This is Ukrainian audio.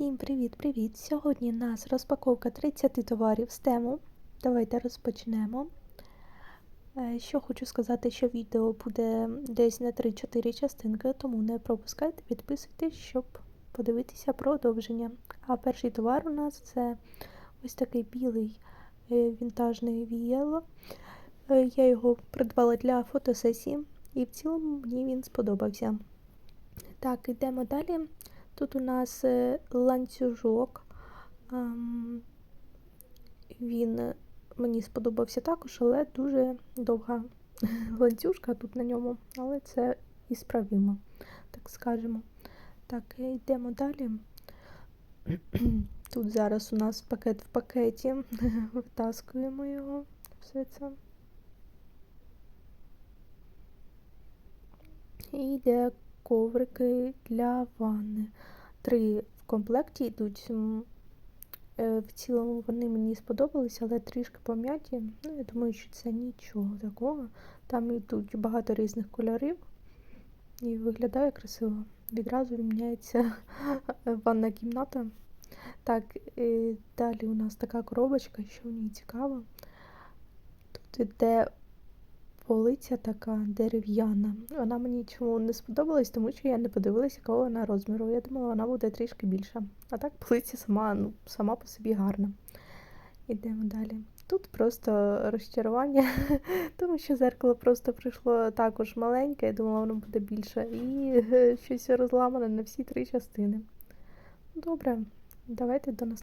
Всім привіт-привіт! Сьогодні у нас розпаковка 30 товарів з тему. Давайте розпочнемо. Е, Що хочу сказати, що відео буде десь на 3-4 частинки, тому не пропускайте, підписуйтесь, щоб подивитися продовження. А перший товар у нас це ось такий білий е, вінтажний віяло. Е, Я його придбала для фотосесії, і в цілому мені він сподобався. Так, йдемо далі. Тут у нас е, ланцюжок. Ем, Він е, мені сподобався також, але дуже довга ланцюжка тут на ньому, але це і справимо, так скажемо. Так, е, йдемо далі. Тут зараз у нас пакет в пакеті. Витаскуємо його. Все це. І йде коврики для ванни. Три в комплекті йдуть. Е, В цілому вони мені сподобалися, але трішки пом'яті. Ну, я думаю, що це нічого такого. Там йдуть багато різних кольорів і виглядає красиво. Відразу міняється ванна кімната. Так, е, далі у нас така коробочка, що в ній цікаво. Тут іде полиця така дерев'яна. Вона мені чому не сподобалась, тому що я не подивилася, якого вона розміру. Я думала, вона буде трішки більша. А так полиця сама, ну, сама по собі гарна. Ідемо далі. Тут просто розчарування, тому що зеркало просто прийшло також маленьке, я думала, воно буде більше. І е, щось розламане на всі три частини. Добре, давайте до нас.